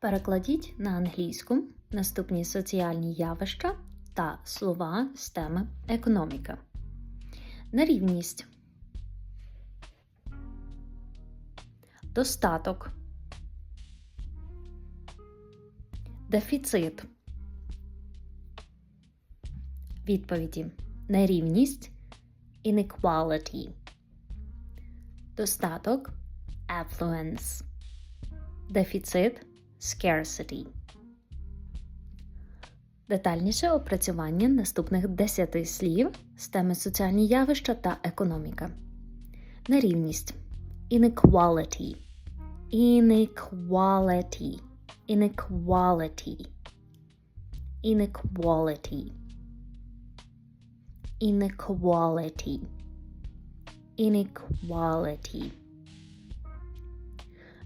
Перекладіть на англійську наступні соціальні явища та слова з теми економіка. Нерівність. Достаток. Дефіцит. Відповіді. Нерівність. Inequality. Достаток. Affluence. Дефіцит. Scarcity. Детальніше опрацювання наступних 10 слів з теми соціальні явища та економіка. Нерівність. Inequality. Inequality. Inequality. Inequality. Inequality. Inequality.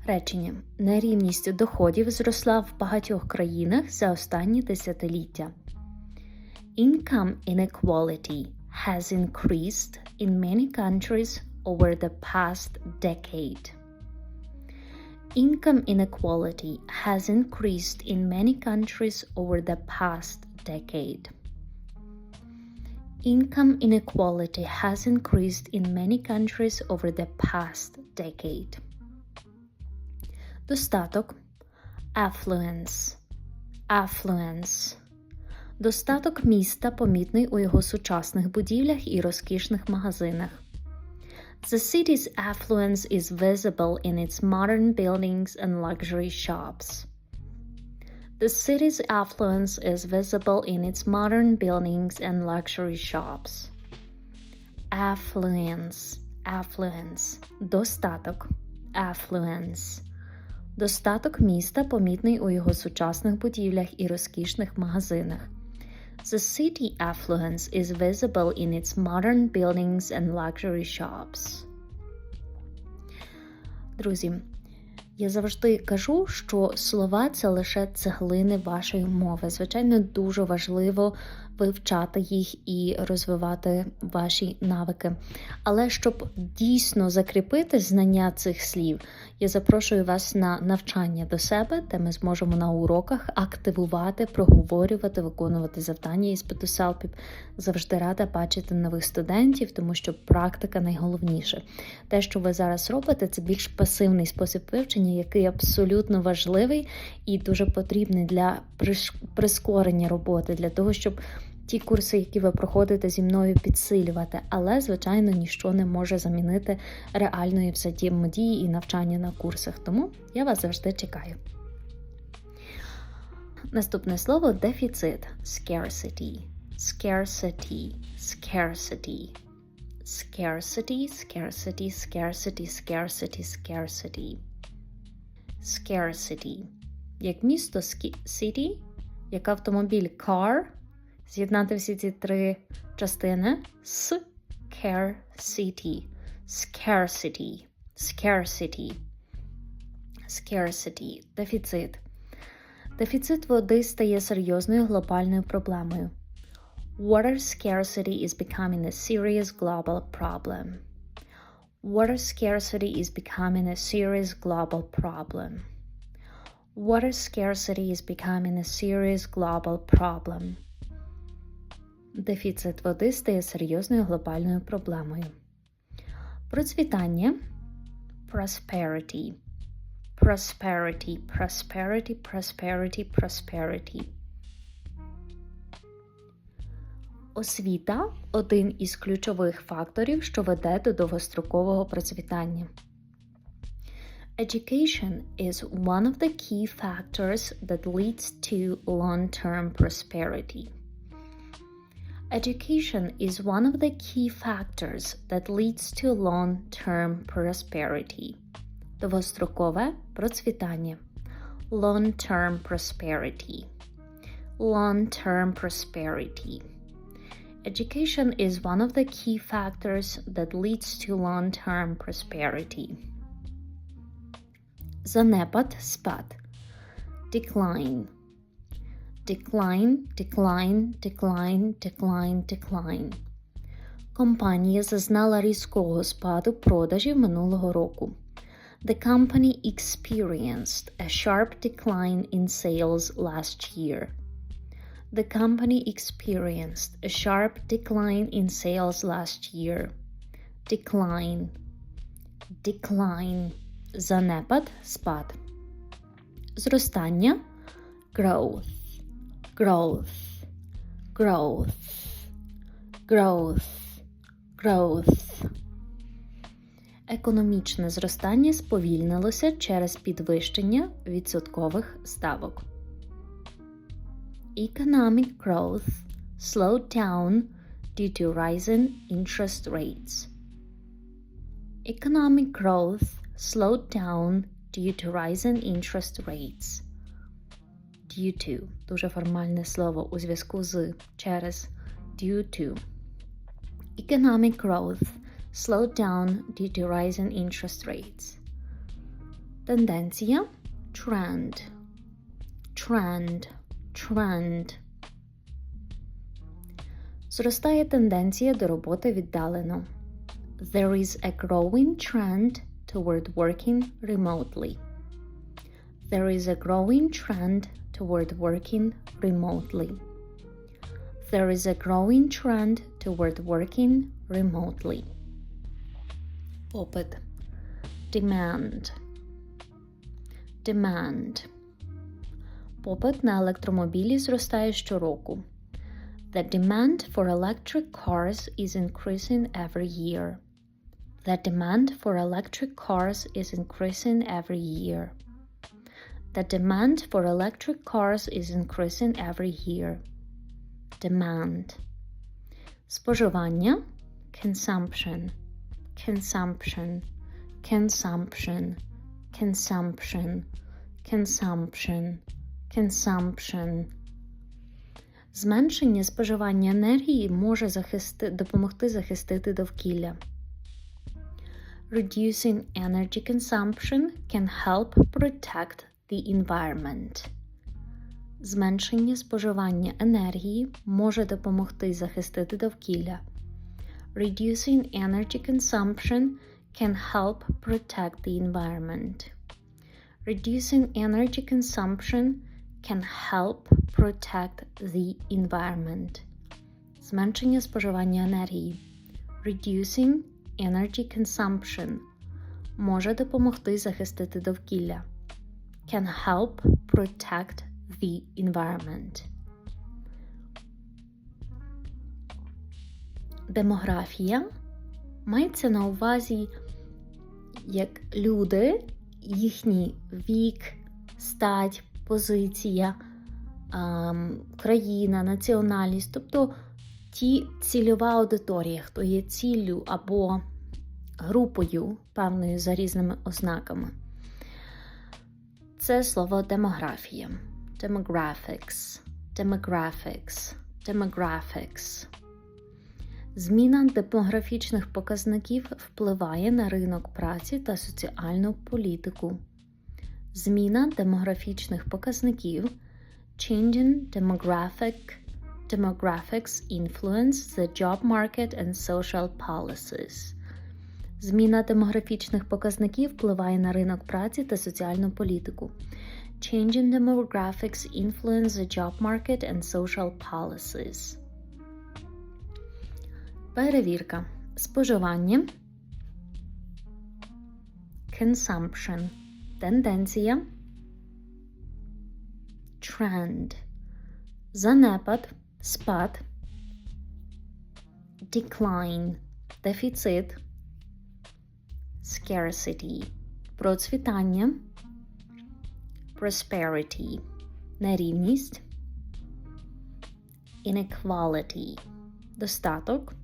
Речення. Нерівність доходів зросла в багатьох країнах за останні десятиліття. Income inequality has increased in many countries over the past decade. Income inequality has increased in many countries over the past decade. Income inequality has increased in many countries over the past decade. Достаток. Affluence. Affluence. Достаток міста помітний у його сучасних будівлях і розкішних магазинах. The city's affluence is visible in its modern buildings and luxury shops. The city's affluence is visible in its modern buildings and luxury shops. Affluence. Affluence. Достаток. Affluence. Достаток міста помітний у його сучасних будівлях і розкішних магазинах. The city affluence is visible in its modern buildings and luxury shops. Друзі, я завжди кажу, що слова це лише цеглини вашої мови. Звичайно, дуже важливо вивчати їх і розвивати ваші навики. Але щоб дійсно закріпити знання цих слів, я запрошую вас на навчання до себе, де ми зможемо на уроках активувати, проговорювати, виконувати завдання іспиту селпіп. Завжди рада бачити нових студентів, тому що практика найголовніше. Те, що ви зараз робите, це більш пасивний спосіб вивчення, який абсолютно важливий і дуже потрібний для прискорення роботи, для того, щоб ті курси, які ви проходите зі мною, підсилювати, але, звичайно, ніщо не може замінити реальної взаємодії і навчання на курсах. Тому я вас завжди чекаю. Наступне слово дефіцит scarcity. Scarcity, scarcity. Scarcity, scarcity, scarcity, scarcity, scarcity. Scarcity. Як місто city, як автомобіль car, з'єднати всі ці три частини scarcity, scarcity, scarcity, scarcity, дефіцит. Дефіцит води стає серйозною глобальною проблемою. Water scarcity is becoming a serious global problem. Water scarcity is becoming a serious global problem. Water scarcity is becoming a serious global problem. Дефіцит води стає серйозною глобальною проблемою. Процвітання prosperity. Prosperity, prosperity, prosperity, prosperity. Освіта один із ключових факторів, що веде до довгострокового процвітання. Education is one of the key factors that leads to long-term prosperity. Education is one of the key factors that leads to long-term prosperity. Довгострокове процвітання. Long-term prosperity. Long-term prosperity. Education is one of the key factors that leads to long-term prosperity. Занепад, спад. Decline. Decline, decline, decline, decline, decline. Компанія зазнала різкого спаду продажів минулого року. The company experienced a sharp decline in sales last year. The company experienced a sharp decline in sales last year. Decline. Decline. Занепад, спад. Зростання. Growth. Growth. Growth. Growth. Growth. Економічне зростання сповільнилося через підвищення відсоткових ставок. Economic growth slowed down due to rising interest rates. Economic growth slowed down due to rising interest rates. Due to – дуже формальне слово у зв'язку з через due to. Economic growth slowed down due to rising interest rates. Тенденція trend. Trend. Trend. Зростає тенденція до роботи віддалено. There is a growing trend toward working remotely. There is a growing trend toward working remotely. There is a growing trend toward working remotely. Попит. Demand. Demand. Попит на електромобілі зростає щороку. The demand for electric cars is increasing every year. The demand for electric cars is increasing every year. The demand for electric cars is increasing every year. Demand. Споживання. Consumption. Consumption. Consumption. Consumption. Consumption. Consumption. Зменшення споживання енергії може захисти... допомогти захистити довкілля. Reducing energy consumption can help protect the environment. Зменшення споживання енергії може допомогти захистити довкілля. Reducing energy consumption can help protect the environment. Reducing energy consumption can help protect the environment. Зменшення споживання енергії. Reducing energy consumption може допомогти захистити довкілля. Can help protect the environment. Демографія мається на увазі як люди, їхній вік, стать, позиція, країна, національність, тобто ті цільова аудиторія, хто є ціллю або групою певною за різними ознаками. Це слово демографія. Demographics. Demographics. Demographics. Зміна демографічних показників впливає на ринок праці та соціальну політику. Зміна демографічних показників Changing demographic demographics influence the job market and social policies. Зміна демографічних показників впливає на ринок праці та соціальну політику. Changing demographics influence the job market and social policies. Перевірка. Споживання. Consumption. Тенденція. Trend. Занепад. Спад. Decline. Дефіцит. Scarcity. Процвітання. Prosperity. Нерівність. Inequality. Достаток.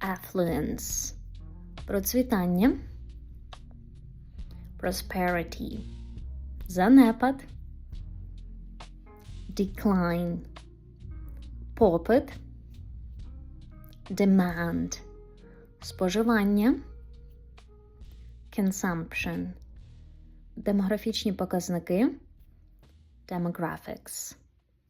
Affluence. Процвітання. Prosperity. Занепад. Decline. Попит. Demand. Споживання. Consumption. Демографічні показники. Demographics.